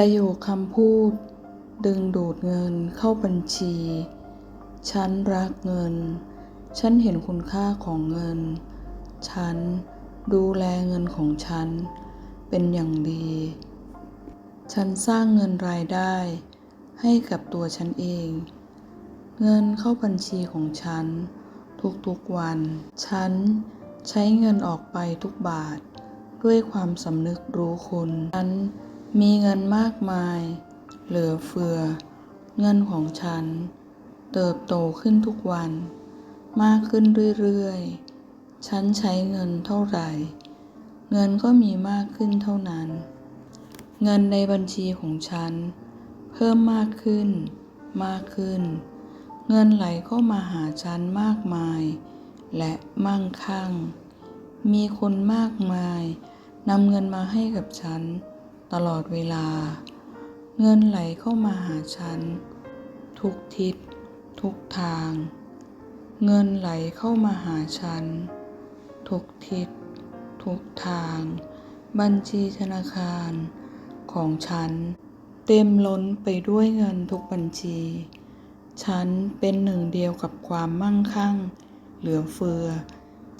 ประโยคคำพูด ดึงดูดเงินเข้าบัญชี ฉันรักเงิน ฉันเห็นคุณค่าของเงิน ฉันดูแลเงินของฉัน เป็นอย่างดี ฉันสร้างเงินรายได้ ให้กับตัวฉันเอง เงินเข้าบัญชีของฉัน ทุกๆวัน ฉันใช้เงินออกไปทุกบาท ด้วยความสำนึกรู้คุณฉัน มีเงินมากมาย เหลือเฟือ เงินของฉัน เติบโตขึ้นทุกวัน มากขึ้นเรื่อยๆ ฉันใช้เงินเท่าไหร่ เงินก็มีมากขึ้นเท่านั้น เงินในบัญชีของฉัน เพิ่มมากขึ้น มากขึ้น เงินไหลเข้ามาหาฉันมากมาย และมั่งคั่ง มีคนมากมายนำเงินมาให้กับฉัน ตลอดเวลา เงินไหลเข้ามาหาฉัน ทุกทิศ ทุกทาง เงินไหลเข้ามาหาฉัน ทุกทิศ ทุกทาง บัญชีธนาคารของฉัน เต็มล้นไปด้วยเงินทุกบัญชี ฉันเป็นหนึ่งเดียวกับความมั่งคั่ง เหลือเฟือ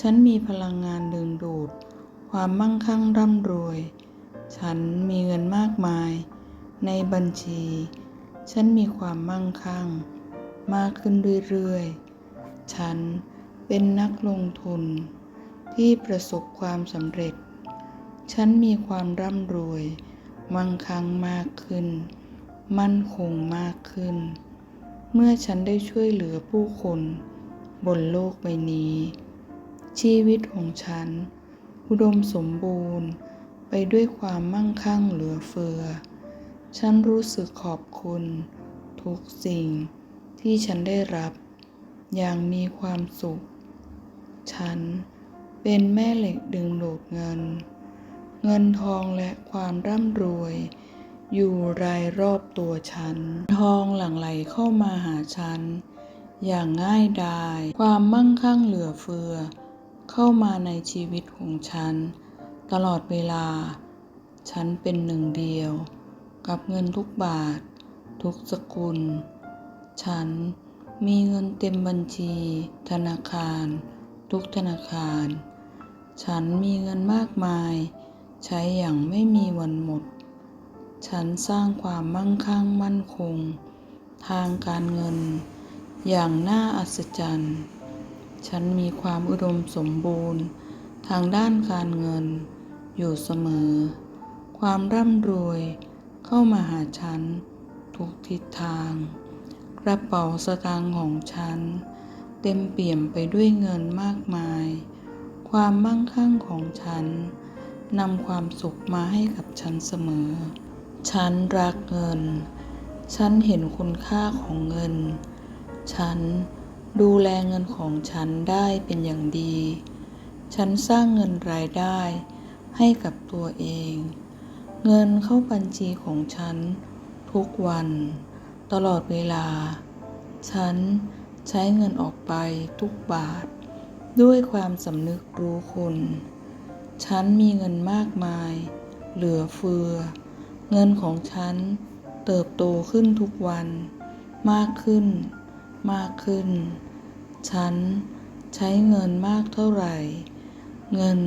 ฉันมีพลังงานดึงดูด ความมั่งคั่งร่ำรวย ฉันมีเงินมากมาย ในบัญชี ฉันมีความมั่งคั่ง มากขึ้นเรื่อยๆ ฉันเป็นนักลงทุน ที่ประสบความสำเร็จ ฉันมีความร่ำรวย มั่งคั่งมากขึ้น มั่นคงมากขึ้น เมื่อฉันได้ช่วยเหลือผู้คนบนโลกใบนี้ ชีวิตของฉัน อุดมสมบูรณ์ ไปด้วยความมั่งคั่งเหลือเฟือ ฉันรู้สึกขอบคุณ ทุกสิ่งที่ฉันได้รับ อย่างมีความสุข ฉันเป็นแม่เหล็กดึงดูดเงิน เงินทองและความร่ำรวย อยู่รายรอบตัวฉัน ทองหลั่งไหลเข้ามาหาฉัน อย่างง่ายดาย ความมั่งคั่งเหลือเฟือ เข้ามาในชีวิตของฉัน ตลอดเวลา ฉันเป็นหนึ่งเดียว กับเงินทุกบาท ทุกสกุล ฉันมีเงินเต็มบัญชี ธนาคาร ทุกธนาคาร ฉันมีเงินมากมาย ใช้อย่างไม่มีวันหมด ฉันสร้างความมั่งคั่งมั่นคง ทางการเงิน อย่างน่าอัศจรรย์ ฉันมีความอุดมสมบูรณ์ทางด้านการเงิน อยู่เสมอ ความร่ำรวยเข้ามาหาฉัน ทุกทิศทาง กระเป๋าสตางค์ของฉัน เต็มเปี่ยมไปด้วยเงินมากมาย ความมั่งคั่งของฉันนำความสุขมาให้กับฉันเสมอ ฉันรักเงิน ฉันเห็นคุณค่าของเงิน ฉันดูแลเงินของฉันได้เป็นอย่างดี ฉันสร้างเงินรายได้ ให้กับตัวเอง เงินเข้าบัญชีของฉัน ทุกวัน ตลอดเวลา ฉันใช้เงินออกไปทุกบาท ด้วยความสำนึกรู้คุณ ฉันมีเงินมากมาย เหลือเฟือ เงินของฉันเติบโตขึ้นทุกวัน มากขึ้น มากขึ้น ฉันใช้เงินมากเท่าไหร่ เงิน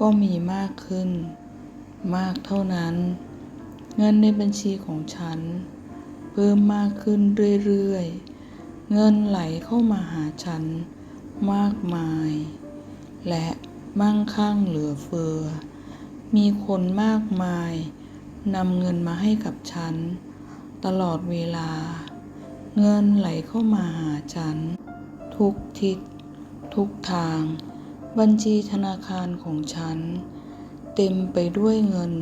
ก็มีมากขึ้น มากเท่านั้น เงินในบัญชีของฉัน เพิ่มมากขึ้นเรื่อยๆ เงินไหลเข้ามาหาฉัน มากมาย และมั่งคั่งเหลือเฟือ มีคนมากมายนำเงินมาให้กับฉัน ตลอดเวลา เงินไหลเข้ามาหาฉัน ทุกทิศทุกทาง บัญชีธนาคารของฉัน เต็มไปด้วยเงิน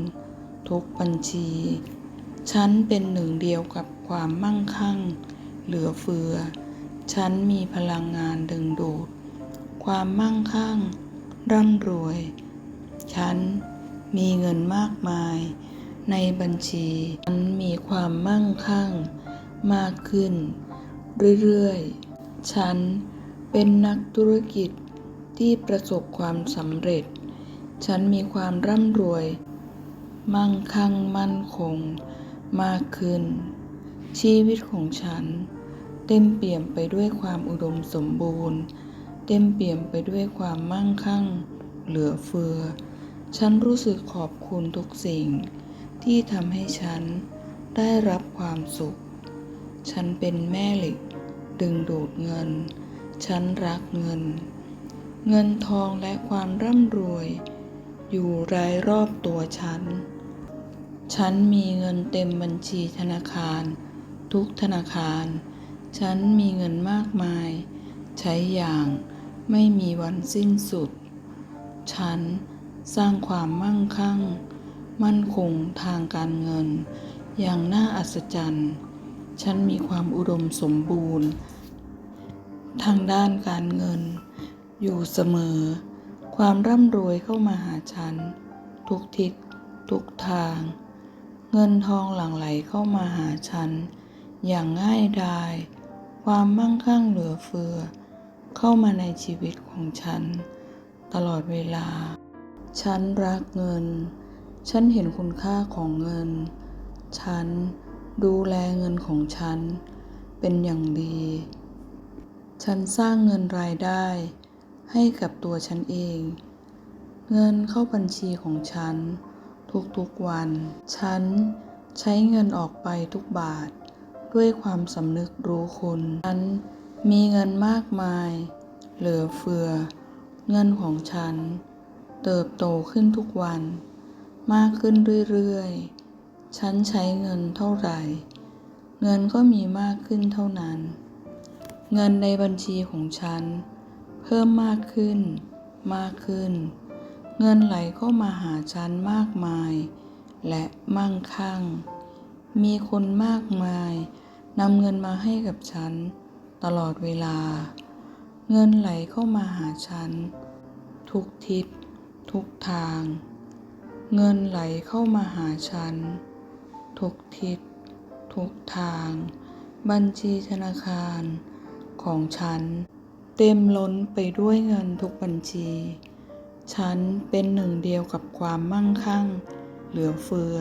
ทุกบัญชี ฉันเป็นหนึ่งเดียวกับความมั่งคั่ง เหลือเฟือ ฉันมีพลังงานดึงดูด ความมั่งคั่ง ร่ำรวย ฉันมีเงินมากมาย ในบัญชีฉันมีความมั่งคั่ง มากขึ้น เรื่อยๆ ฉันเป็นนักธุรกิจ ที่ประสบความสำเร็จ ฉันมีความร่ำรวย มั่งคั่งมั่นคง มากขึ้น ชีวิตของฉัน เต็มเปี่ยมไปด้วยความอุดมสมบูรณ์ เต็มเปี่ยมไปด้วยความมั่งคั่ง เหลือเฟือ ฉันรู้สึกขอบคุณทุกสิ่ง ที่ทำให้ฉันได้รับความสุข ฉันเป็นแม่เหล็ก ดึงดูดเงิน ฉันรักเงิน เงินทองและความร่ำรวย อยู่รายรอบตัวฉัน ฉันมีเงินเต็มบัญชีธนาคาร ทุกธนาคาร ฉันมีเงินมากมาย ใช้อย่างไม่มีวันสิ้นสุด ฉันสร้างความมั่งคั่ง มั่นคงทางการเงิน อย่างน่าอัศจรรย์ ฉันมีความอุดมสมบูรณ์ ทางด้านการเงิน อยู่เสมอ ความร่ำรวยเข้ามาหาฉัน ทุกทิศทุกทาง เงินทองหลั่งไหลเข้ามาหาฉัน อย่างง่ายดาย ความมั่งคั่งเหลือเฟือ เข้ามาในชีวิตของฉัน ตลอดเวลา ฉันรักเงิน ฉันเห็นคุณค่าของเงิน ฉันดูแลเงินของฉัน เป็นอย่างดี ฉันสร้างเงินรายได้ ให้กับตัวฉันเอง เงินเข้าบัญชีของฉัน ทุกๆวัน ฉันใช้เงินออกไปทุกบาท ด้วยความสำนึกรู้คุณฉันมีเงินมากมาย เหลือเฟือ เงินของฉัน เติบโตขึ้นทุกวัน มากขึ้นเรื่อยๆ ฉันใช้เงินเท่าไหร่ เงินก็มีมากขึ้นเท่านั้น เงินในบัญชีของฉัน พิ่มมากขึ้น มากขึ้น เงินไหลเข้ามาหาฉันมากมาย และมั่งคั่ง มีคนมากมายนำเงินมาให้กับฉัน ตลอดเวลา เงินไหลเข้ามาหาฉัน ทุกทิศ ทุกทาง เงินไหลเข้ามาหาฉัน ทุกทิศ ทุกทาง บัญชีธนาคารของฉัน เต็มล้นไปด้วยเงินทุกบัญชี ฉันเป็นหนึ่งเดียวกับความมั่งคั่ง เหลือเฟือ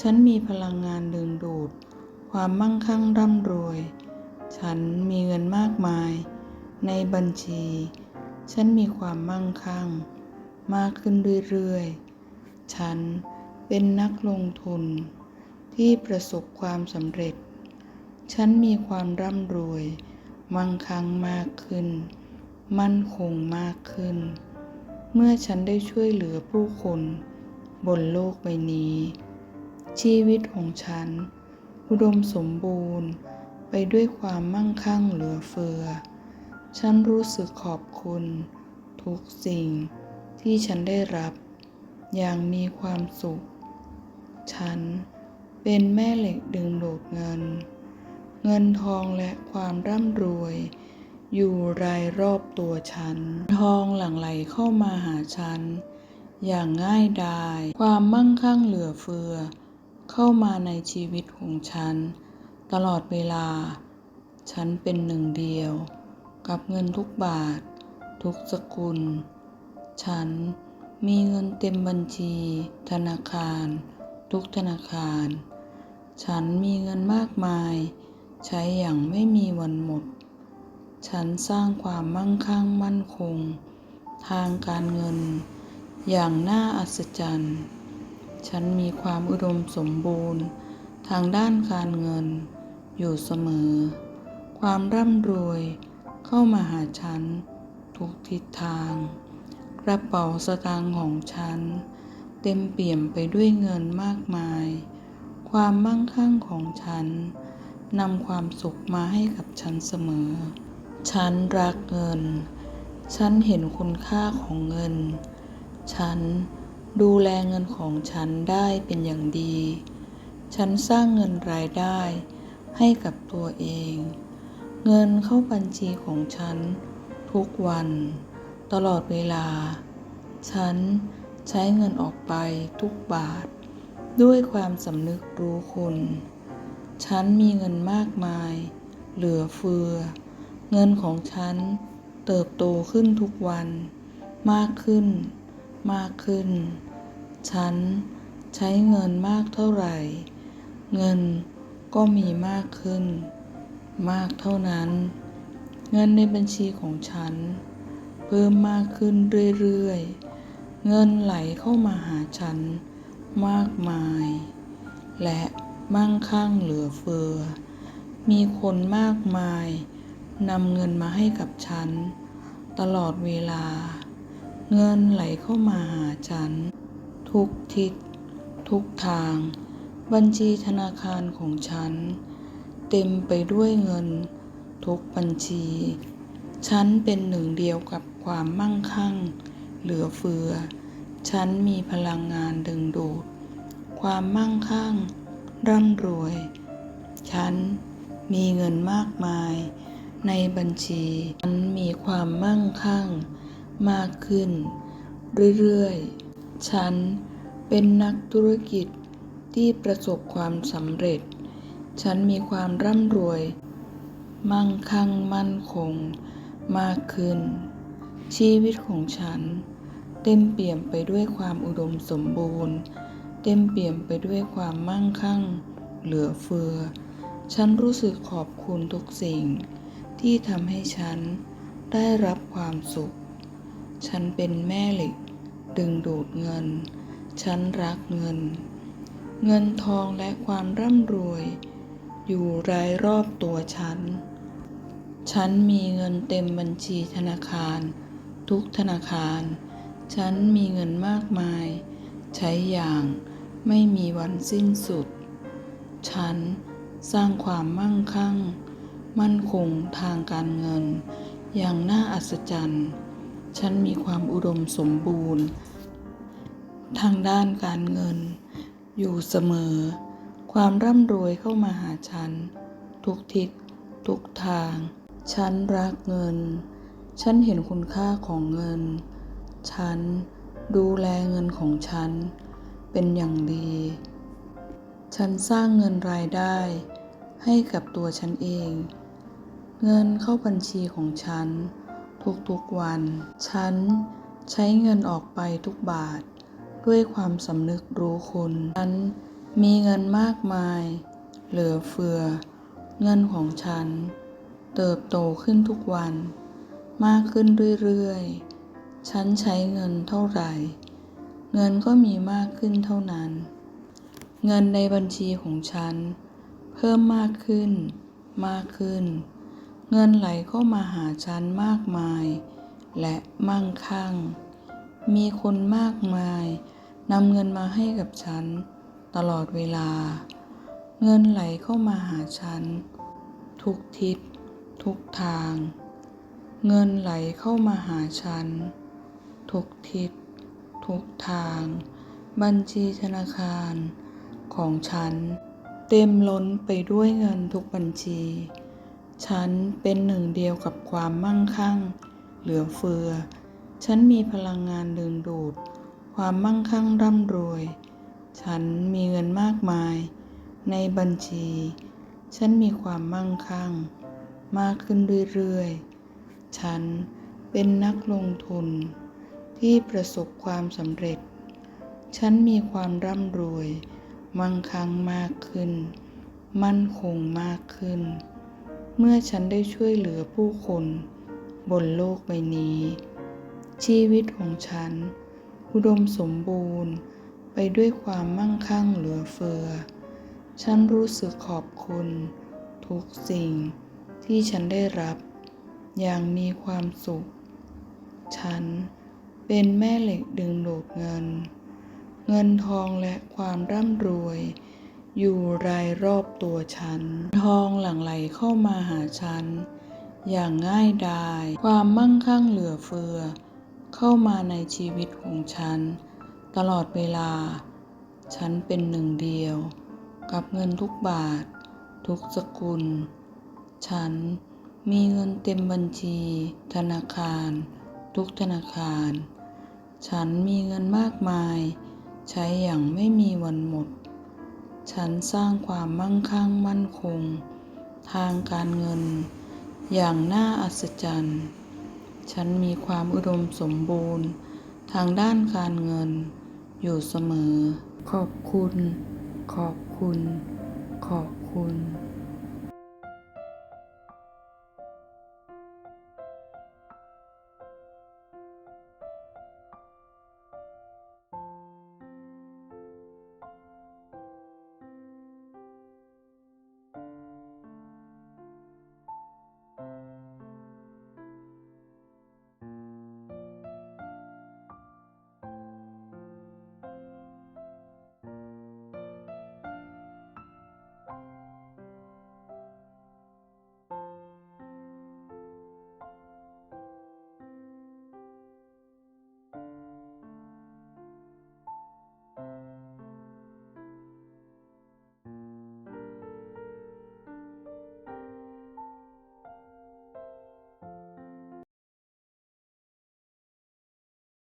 ฉันมีพลังงานดึงดูด ความมั่งคั่งร่ำรวย ฉันมีเงินมากมาย ในบัญชี ฉันมีความมั่งคั่ง มากขึ้นเรื่อยๆ ฉันเป็นนักลงทุน ที่ประสบความสำเร็จ ฉันมีความร่ำรวย มั่งคั่งมากขึ้น มั่นคงมากขึ้น เมื่อฉันได้ช่วยเหลือผู้คนบนโลกใบนี้ ชีวิตของฉัน อุดมสมบูรณ์ไปด้วยความมั่งคั่งเหลือเฟือ ฉันรู้สึกขอบคุณ ทุกสิ่งที่ฉันได้รับ อย่างมีความสุข ฉันเป็นแม่เหล็กดึงดูดเงิน เงินทองและความร่ำรวย อยู่รายรอบตัวฉัน ทองหลั่งไหลเข้ามาหาฉัน อย่างง่ายดาย ความมั่งคั่งเหลือเฟือ เข้ามาในชีวิตของฉัน ตลอดเวลา ฉันเป็นหนึ่งเดียว กับเงินทุกบาท ทุกสกุล ฉันมีเงินเต็มบัญชี ธนาคาร ทุกธนาคาร ฉันมีเงินมากมาย ใช้อย่างไม่มีวันหมด ฉันสร้างความมั่งคั่งมั่นคง ทางการเงิน อย่างน่าอัศจรรย์ ฉันมีความอุดมสมบูรณ์ ทางด้านการเงิน อยู่เสมอ ความร่ำรวยเข้ามาหาฉัน ทุกทิศทาง กระเป๋าสตางค์ของฉัน เต็มเปี่ยมไปด้วยเงินมากมาย ความมั่งคั่งของฉัน นำความสุขมาให้กับฉันเสมอ ฉันรักเงิน ฉันเห็นคุณค่าของเงิน ฉันดูแลเงินของฉันได้เป็นอย่างดี ฉันสร้างเงินรายได้ให้กับตัวเอง เงินเข้าบัญชีของฉันทุกวัน ตลอดเวลา ฉันใช้เงินออกไปทุกบาท ด้วยความสำนึกรู้คุณ ฉันมีเงินมากมาย เหลือเฟือ เงินของฉันเติบโตขึ้นทุกวัน มากขึ้น มากขึ้น ฉันใช้เงินมากเท่าไหร่ เงินก็มีมากขึ้น มากเท่านั้น เงินในบัญชีของฉัน เพิ่มมากขึ้นเรื่อยๆ เงินไหลเข้ามาหาฉันมากมาย และ มั่งคั่งเหลือเฟือ มีคนมากมายนำเงินมาให้กับฉัน ตลอดเวลา เงินไหลเข้ามาหาฉัน ทุกทิศ ทุกทาง บัญชีธนาคารของฉัน เต็มไปด้วยเงิน ทุกบัญชี ฉันเป็นหนึ่งเดียวกับความมั่งคั่ง เหลือเฟือ ฉันมีพลังงานดึงดูด ความมั่งคั่ง ร่ำรวย ฉันมีเงินมากมาย ในบัญชี ฉันมีความมั่งคั่ง มากขึ้น เรื่อยๆ ฉันเป็นนักธุรกิจที่ประสบความสำเร็จ ฉันมีความร่ำรวย มั่งคั่งมั่นคง มากขึ้น ชีวิตของฉัน เต็มเปี่ยมไปด้วยความอุดมสมบูรณ์ เต็มเปี่ยมไปด้วยความมั่งคั่ง เหลือเฟือ ฉันรู้สึกขอบคุณทุกสิ่ง ที่ทำให้ฉันได้รับความสุข ฉันเป็นแม่เหล็ก ดึงดูดเงิน ฉันรักเงิน เงินทองและความร่ำรวย อยู่รายรอบตัวฉัน ฉันมีเงินเต็มบัญชีธนาคาร ทุกธนาคาร ฉันมีเงินมากมาย ใช้อย่าง ไม่มีวันสิ้นสุด ฉันสร้างความมั่งคั่ง มั่นคงทางการเงิน อย่างน่าอัศจรรย์ ฉันมีความอุดมสมบูรณ์ ทางด้านการเงิน อยู่เสมอ ความร่ำรวยเข้ามาหาฉัน ทุกทิศทุกทาง ฉันรักเงิน ฉันเห็นคุณค่าของเงิน ฉันดูแลเงินของฉัน เป็นอย่างดี ฉันสร้างเงินรายได้ให้กับตัวฉันเอง เงินเข้าบัญชีของฉัน ทุกๆวัน ฉันใช้เงินออกไปทุกบาท ด้วยความสำนึกรู้คุณฉันมีเงินมากมาย เหลือเฟือ เงินของฉัน เติบโตขึ้นทุกวัน มากขึ้นเรื่อยๆ ฉันใช้เงินเท่าไหร่ เงินก็มีมากขึ้นเท่านั้น เงินในบัญชีของฉัน เพิ่มมากขึ้น มากขึ้น เงินไหลเข้ามาหาฉันมากมาย และมั่งคั่ง มีคนมากมายนำเงินมาให้กับฉัน ตลอดเวลา เงินไหลเข้ามาหาฉัน ทุกทิศ ทุกทาง เงินไหลเข้ามาหาฉัน ทุกทิศ ทุกทาง บัญชีธนาคาร ของฉัน เต็มล้นไปด้วยเงินทุกบัญชี ฉันเป็นหนึ่งเดียวกับความมั่งคั่ง เหลือเฟือ ฉันมีพลังงานดึงดูด ความมั่งคั่งร่ำรวย ฉันมีเงินมากมาย ในบัญชี ฉันมีความมั่งคั่ง มากขึ้นเรื่อยๆ ฉันเป็นนักลงทุน ที่ประสบความสำเร็จ ฉันมีความร่ำรวย มั่งคั่งมากขึ้น มั่นคงมากขึ้น เมื่อฉันได้ช่วยเหลือผู้คนบนโลกใบนี้ ชีวิตของฉัน อุดมสมบูรณ์ไปด้วยความมั่งคั่งเหลือเฟือ ฉันรู้สึกขอบคุณ ทุกสิ่งที่ฉันได้รับ อย่างมีความสุข ฉัน เป็นแม่เหล็กดึงดูดเงิน เงินทองและความร่ำรวย อยู่รายรอบตัวฉัน ทองหลั่งไหลเข้ามาหาฉัน อย่างง่ายดาย ความมั่งคั่งเหลือเฟือ เข้ามาในชีวิตของฉัน ตลอดเวลา ฉันเป็นหนึ่งเดียว กับเงินทุกบาท ทุกสกุล ฉันมีเงินเต็มบัญชี ธนาคาร ทุกธนาคาร ฉันมีเงินมากมาย ใช้อย่างไม่มีวันหมด ฉันสร้างความมั่งคั่งมั่นคง ทางการเงิน อย่างน่าอัศจรรย์ ฉันมีความอุดมสมบูรณ์ ทางด้านการเงิน อยู่เสมอ ขอบคุณ ขอบคุณ ขอบคุณ